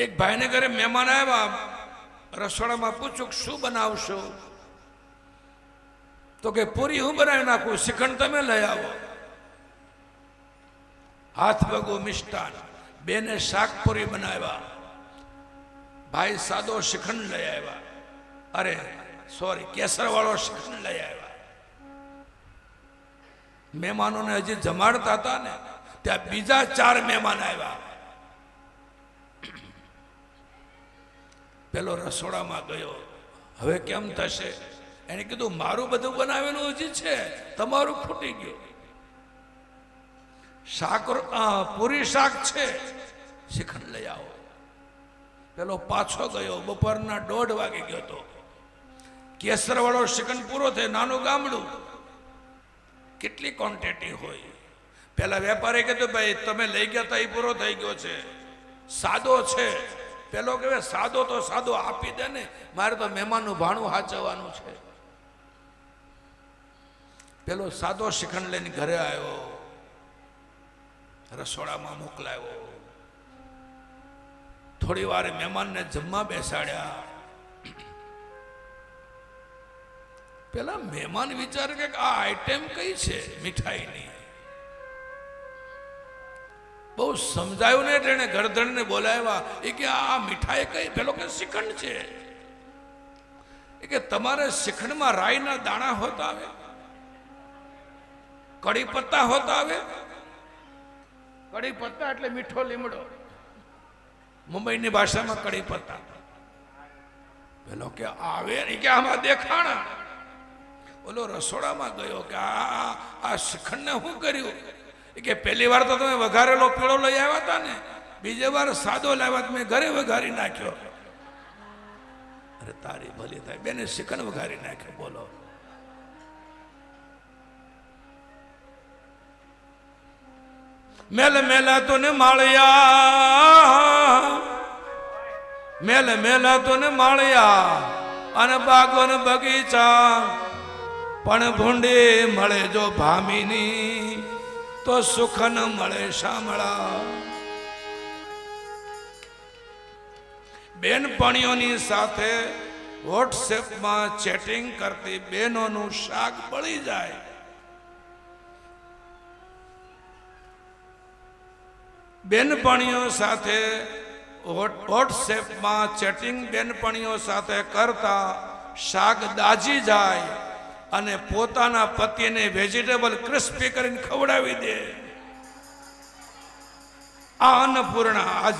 એક ભાઈને ઘરે મહેમાન આવ્યા, રસોડામાં પૂછ્યું શું બનાવશો? તો કે પૂરી હું બનાવી નાખું, શ્રીખંડ તમે લઈ આવો. હાથ ભગો મિષ્ટાન, બેને શાક પૂરી બનાવ્યા. ભાઈ સાદો શ્રીખંડ લઈ આવ્યા. અરે સોરી કેસર વાળો શ્રીખંડ લઈ આવ્યા. મહેમાનોને હજી જમાડતા હતા ને, ત્યાં બીજા ચાર મહેમાન આવ્યા. પેલો રસોડામાં ગયો. હવે કેમ થશે? એને કીધું, મારું બધું બનાવેલું હજી છે. તમારું ખૂટી ગયું. શાક પૂરી શાક છે. શ્રીખંડ લઈ આવો. પેલો પાછો ગયો. બપોરના દોઢ વાગે ગયો તો. કેસર વાળો શ્રીખંડ પૂરો થયો. નાનું ગામડું. કેટલી ક્વોન્ટિટી હોય. પેલા વેપારી કીધું, ભાઈ, તમે લઈ ગયા તો એ પૂરો થઈ ગયો છે. સાદો છે. પેલો કહેવાય સાદો તો સાદો આપી દે ને, મારે તો મહેમાનનું ભાણું હાચવવાનું છે. પેલો સાદો શ્રીખંડ લઈને ઘરે આવ્યો, રસોડામાં મોકલાયો. થોડી વાર મહેમાનને જમવા બેસાડ્યા. પેલા મહેમાન વિચારે કે આ આઈટમ કઈ છે? મીઠાઈની. બહુ સમજાયું ને એટલે એને ગરધણને બોલાવ્યા. એ કે આ મીઠાઈ કઈ? પેલો કે શ્રીખંડ છે. એ કે તમારે શ્રીખંડમાં રાઈના દાણા હોતા આવે? કડી પત્તા હોતા આવે? કડી પત્તા એટલે મીઠો લીમડો. મુંબઈની ભાષામાં કડી પત્તા. પેલો કે આવે? ને કે આમાં દેખાણા. ઓલો રસોડામાં ગયો કે આ આ શ્રીખંડને શું કર્યું? કે પહેલી વાર તો તમે વઘારેલો પીળો લઈ આવ્યા હતા ને, બીજે વાર સાદો લાવ્યા મેં ઘરે વઘારી નાખ્યો. અરે તારી ભલી થાય. બેને શિકન વઘારી નાખ્યો, બોલો. મેલ મેલા તો ને માળિયા, મેલ મેલા તો ને માળિયા, અને બાગો ને બગીચા, પણ ભૂંડી મળે જો ભામીની. તો સુખ ન મળે શામળા. બેનપણીઓની સાથે વોટ્સએપમાં ચેટિંગ કરતી બહેનોનું શાક બળી જાય. બેનપણીઓ સાથે વોટ- વોટ્સએપમાં ચેટિંગ બેનપણીઓ સાથે કરતા શાક દાજી જાય. અને પોતાના પતિને વેજીટેબલ ક્રિસ્પી કરીને ખવડાવી દે. આ અન્નપૂર્ણા આજ